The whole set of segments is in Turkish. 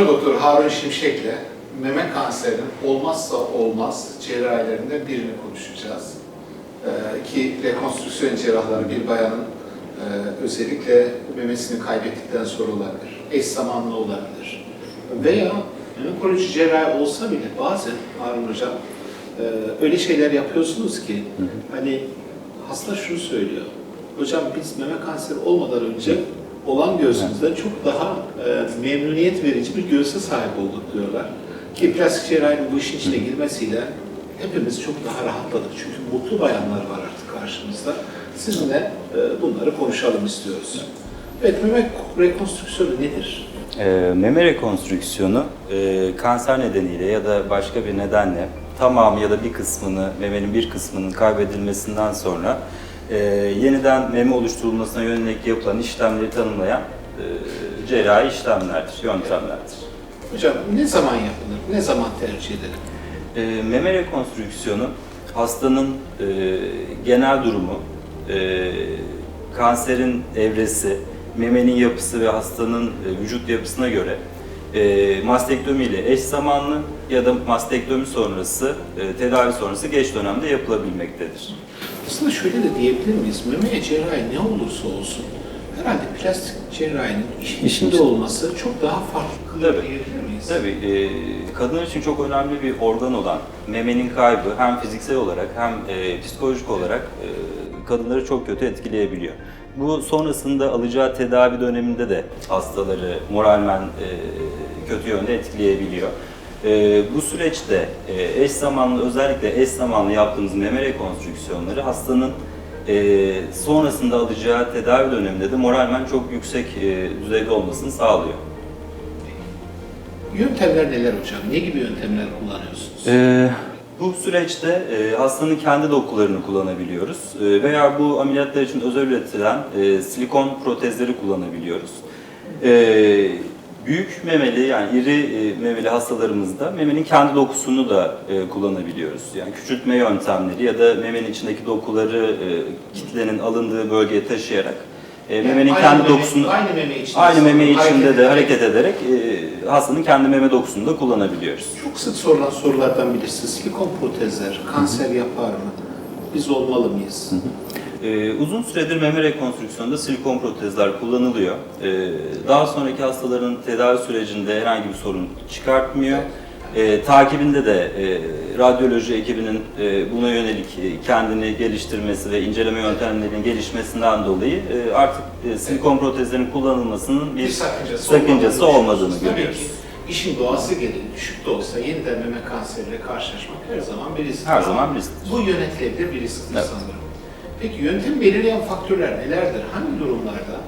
Profesör Doktor Harun Şimşek'le meme kanserinin olmazsa olmaz cerrahilerinden birini konuşacağız. Ee, ki rekonstrüksiyon cerrahları bir bayanın e, özellikle memesini kaybettikten sonra olabilir, eş zamanlı olabilir. Veya meme cerrahi olsa bile bazen Harun Hocam e, öyle şeyler yapıyorsunuz ki hani hasta şunu söylüyor. Hocam biz meme kanseri olmadan önce olan göğsümüzden çok daha e, memnuniyet verici bir göğse sahip olduk diyorlar. Ki plastik cerrahinin bu işin içine girmesiyle hepimiz çok daha rahatladık. Çünkü mutlu bayanlar var artık karşımızda. Sizinle e, bunları konuşalım istiyoruz. Evet, meme rekonstrüksiyonu nedir? E, meme rekonstrüksiyonu e, kanser nedeniyle ya da başka bir nedenle tamamı ya da bir kısmını, memenin bir kısmının kaybedilmesinden sonra e, yeniden meme oluşturulmasına yönelik yapılan işlemleri tanımlayan e, cerrahi işlemlerdir, yöntemlerdir. Hocam ne zaman yapılır, ne zaman tercih edilir? E, meme rekonstrüksiyonu hastanın e, genel durumu, e, kanserin evresi, memenin yapısı ve hastanın e, vücut yapısına göre e, mastektomi ile eş zamanlı ya da mastektomi sonrası, e, tedavi sonrası geç dönemde yapılabilmektedir. Aslında şöyle de diyebilir miyiz? Memeye cerrahi ne olursa olsun herhalde plastik cerrahinin işin içinde olması çok daha farklı Tabii. diyebilir miyiz? Tabii, e, kadınlar için çok önemli bir organ olan memenin kaybı hem fiziksel olarak hem e, psikolojik olarak e, kadınları çok kötü etkileyebiliyor. Bu sonrasında alacağı tedavi döneminde de hastaları moralmen e, kötü yönde etkileyebiliyor. E, bu süreçte e, eş zamanlı özellikle eş zamanlı yaptığımız meme rekonstrüksiyonları hastanın e, sonrasında alacağı tedavi döneminde de moralmen çok yüksek e, düzeyde olmasını sağlıyor. Yöntemler neler hocam? Ne gibi yöntemler kullanıyorsunuz? Ee, bu süreçte e, hastanın kendi dokularını kullanabiliyoruz E, veya bu ameliyatlar için özel üretilen e, silikon protezleri kullanabiliyoruz. E, büyük memeli yani iri e, memeli hastalarımızda memenin kendi dokusunu da e, kullanabiliyoruz. Yani küçültme yöntemleri ya da memenin içindeki dokuları e, kitlenin alındığı bölgeye taşıyarak memenin aynı kendi meme- dokusunu aynı meme içinde aynı meme hareket içinde de ederek- hareket ederek e, hastanın kendi meme dokusunu da kullanabiliyoruz. Çok sık sorulan sorulardan birisi silikon protezler kanser yapar mı? Biz olmalı mıyız? Ee, uzun süredir meme rekonstrüksiyonunda silikon protezler kullanılıyor. Ee, daha sonraki hastaların tedavi sürecinde herhangi bir sorun çıkartmıyor. Ee, takibinde de e, radyoloji ekibinin e, buna yönelik e, kendini geliştirmesi ve inceleme yöntemlerinin gelişmesinden dolayı e, artık e, silikon protezlerin kullanılmasının bir, sakıncası, sakıncası olmadığını görüyoruz. Tabii işin doğası gereği düşük de olsa yeniden meme kanseriyle karşılaşmak her zaman bir risk. Her zaman bir risktir. Bu yönetilebilir bir risktir Evet. sanırım. Peki yöntem belirleyen faktörler nelerdir? Hangi durumlarda?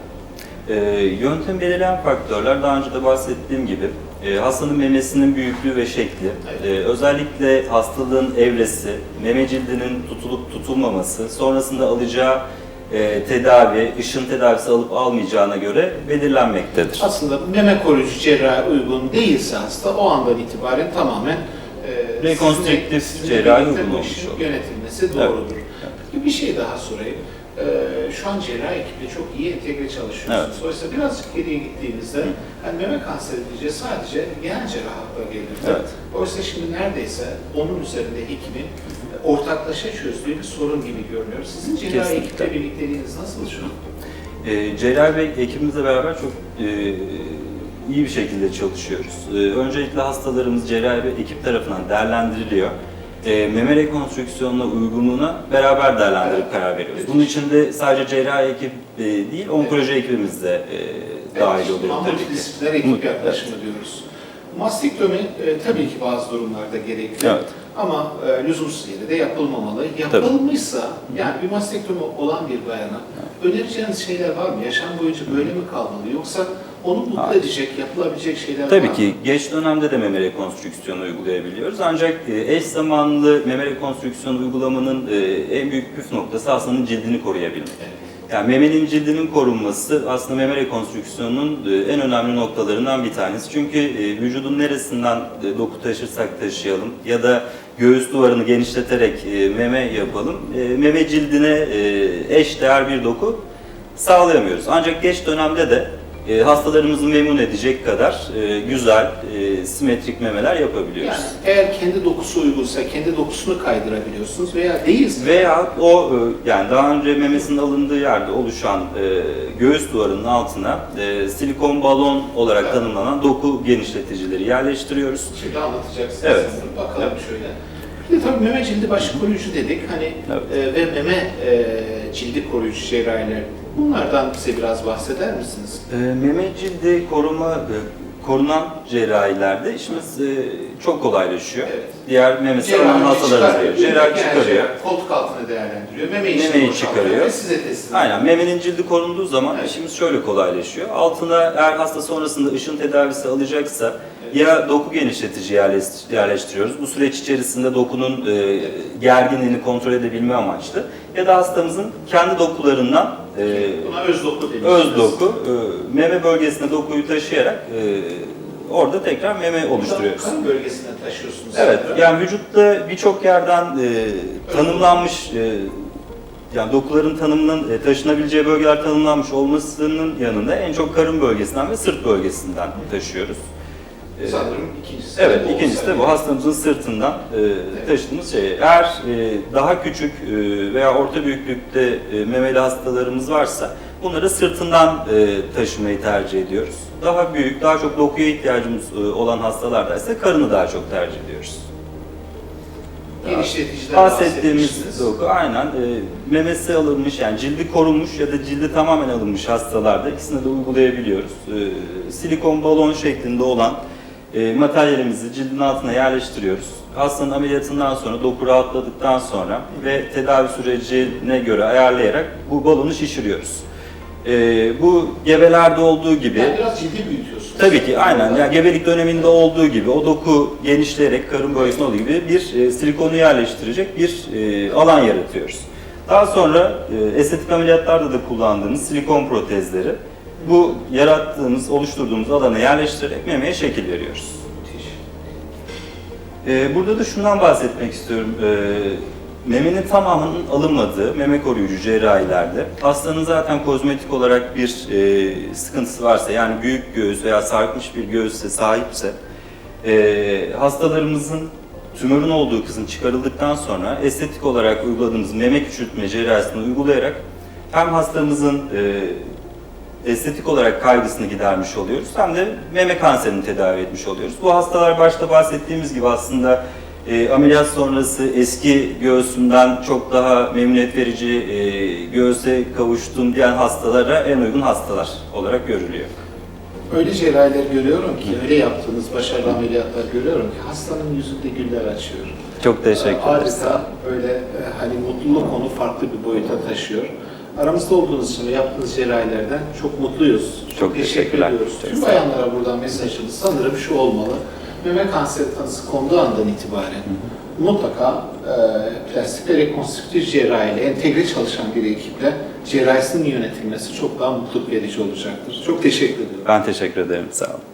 Ee, yöntem belirleyen faktörler daha önce de bahsettiğim gibi e, hastanın memesinin büyüklüğü ve şekli, Evet. e, özellikle hastalığın evresi, meme cildinin tutulup tutulmaması, sonrasında alacağı e, tedavi, ışın tedavisi alıp almayacağına göre belirlenmektedir. Aslında meme koruyucu cerrahi uygun değilse hasta o andan itibaren tamamen e, Rekonstrüktif cerrahi uygun olmuş olur. yönetilmesi doğrudur. Peki Bir şey daha sorayım. Ee, şu an cerrahi ekiple çok iyi entegre çalışıyorsunuz. Evet. Oysa birazcık geriye gittiğinizde hani meme kanseri diyeceğiz sadece genel cerrahlıkla gelirdi. Evet. Oysa şimdi neredeyse onun üzerinde hekimin ortaklaşa çözdüğü bir sorun gibi görünüyor. Sizin cerrahi Kesinlikle. ekiple birlikteliğiniz nasıl şu an? E, cerrahi ve ekibimizle beraber çok e, iyi bir şekilde çalışıyoruz. E, öncelikle hastalarımız cerrahi ve ekip tarafından değerlendiriliyor. E, meme rekonstrüksiyonuna uygunluğuna beraber değerlendirip karar veriyoruz. Bunun için de sadece cerrahi ekip e, değil, onkoloji ekibimiz de e, dahil oluyor tabii ki. Multidisipliner ekip yaklaşımı diyoruz. Mastektomi e, tabii ki bazı durumlarda gerekli. Evet. Ama e, lüzumsuz yere de yapılmamalı. Yapılmışsa, yani bir mastektomi olan bir bayana önereceğiniz şeyler var mı? Yaşam boyunca böyle mi kalmalı? Yoksa onu mutlu Hayır. edecek, yapılabilecek şeyler var Tabii mı? ki geç dönemde de meme rekonstrüksiyonu uygulayabiliyoruz. Ancak e, eş zamanlı meme rekonstrüksiyonu uygulamanın e, en büyük püf noktası hastanın cildini koruyabilmek. Evet. Yani memenin cildinin korunması aslında meme rekonstrüksiyonunun e, en önemli noktalarından bir tanesi. Çünkü vücudun neresinden doku taşırsak taşıyalım ya da göğüs duvarını genişleterek meme yapalım, meme cildine eş değer bir doku sağlayamıyoruz. Ancak geç dönemde de e, hastalarımızı memnun edecek kadar e, güzel, e, simetrik memeler yapabiliyoruz. Yani eğer kendi dokusu uygunsa kendi dokusunu kaydırabiliyorsunuz veya değilse Veya o e, yani daha önce memesinin alındığı yerde oluşan e, göğüs duvarının altına e, silikon balon olarak Evet. tanımlanan doku genişleticileri yerleştiriyoruz. Şimdi anlatacaksınız. Evet. Bakalım şöyle. Bir de tabii meme cildi başı koruyucu dedik. Hani Evet. e, ve meme e, cildi koruyucu cerrahiler. Bunlardan bize biraz bahseder misiniz? E, meme cildi koruma korunan cerrahilerde işimiz e, çok kolaylaşıyor. Evet. Diğer alan Cerrahi hastalarımız diyor. Cerrahi Yani çıkarıyor. Koltuk altını değerlendiriyor. Meme Memeyi boşaltıyor çıkarıyor. ve size teslim Aynen memenin cildi korunduğu zaman Evet. işimiz şöyle kolaylaşıyor. Altına eğer hasta sonrasında ışın tedavisi alacaksa ya doku genişletici yerleş- yerleştiriyoruz. Bu süreç içerisinde dokunun e, gerginliğini kontrol edebilme amaçlı. Ya da hastamızın kendi dokularından e, Buna öz doku deniyor. öz doku, e, meme bölgesine dokuyu taşıyarak e, orada tekrar meme oluşturuyoruz. Karın bölgesine taşıyorsunuz. Evet, sanırım. yani vücutta birçok yerden e, tanımlanmış, e, yani dokuların tanımlan, e, taşınabileceği bölgeler tanımlanmış olmasının yanında en çok karın bölgesinden ve sırt bölgesinden taşıyoruz. E, Sanırım ikincisi. Evet, ikincisi de bu hastamızın sırtından e, taşıdığımız şey. Eğer e, daha küçük e, veya orta büyüklükte e, memeli hastalarımız varsa bunları sırtından e, taşımayı tercih ediyoruz. Daha büyük, daha çok dokuya ihtiyacımız e, olan hastalarda ise karını daha çok tercih ediyoruz. Bahsettiğimiz doku aynen e, memesi alınmış yani cildi korunmuş ya da cildi tamamen alınmış hastalarda ikisini de uygulayabiliyoruz. E, silikon balon şeklinde olan e, materyalimizi cildin altına yerleştiriyoruz. Hastanın ameliyatından sonra doku rahatladıktan sonra ve tedavi sürecine göre ayarlayarak bu balonu şişiriyoruz. E, bu gebelerde olduğu gibi Yani biraz cildi büyütüyorsunuz. Tabii ki aynen. Yani gebelik döneminde olduğu gibi o doku genişleyerek karın bölgesinde olduğu gibi bir e, silikonu yerleştirecek bir e, alan yaratıyoruz. Daha sonra e, estetik ameliyatlarda da kullandığımız silikon protezleri bu yarattığımız, oluşturduğumuz alana yerleştirerek memeye şekil veriyoruz. Ee, burada da şundan bahsetmek istiyorum. Ee, memenin tamamının alınmadığı meme koruyucu cerrahilerde hastanın zaten kozmetik olarak bir e, sıkıntısı varsa yani büyük göğüs veya sarkmış bir göğüse sahipse e, hastalarımızın tümörün olduğu kısım çıkarıldıktan sonra estetik olarak uyguladığımız meme küçültme cerrahisini uygulayarak hem hastamızın e, estetik olarak kaygısını gidermiş oluyoruz hem de meme kanserini tedavi etmiş oluyoruz. Bu hastalar başta bahsettiğimiz gibi aslında e, ameliyat sonrası eski göğsümden çok daha memnuniyet verici e, göğse kavuştum diyen hastalara en uygun hastalar olarak görülüyor. Öyle cerrahiler görüyorum ki, öyle yaptığınız başarılı ameliyatlar görüyorum ki hastanın yüzünde güller açıyor. Çok teşekkür ederiz. Adeta böyle e, hani mutluluk onu farklı bir boyuta taşıyor. Aramızda olduğunuz için ve yaptığınız cerrahilerden çok mutluyuz. Çok teşekkür teşekkürler. ediyoruz. Çok Tüm bayanlara buradan mesajımız sanırım şu olmalı. Meme kanseri tanısı konduğu andan itibaren mutlaka e, plastik ve rekonstrüktif cerrahi ile entegre çalışan bir ekiple cerrahisinin yönetilmesi çok daha mutluluk verici olacaktır. Çok teşekkür ediyorum. Ben teşekkür ederim. Sağ olun.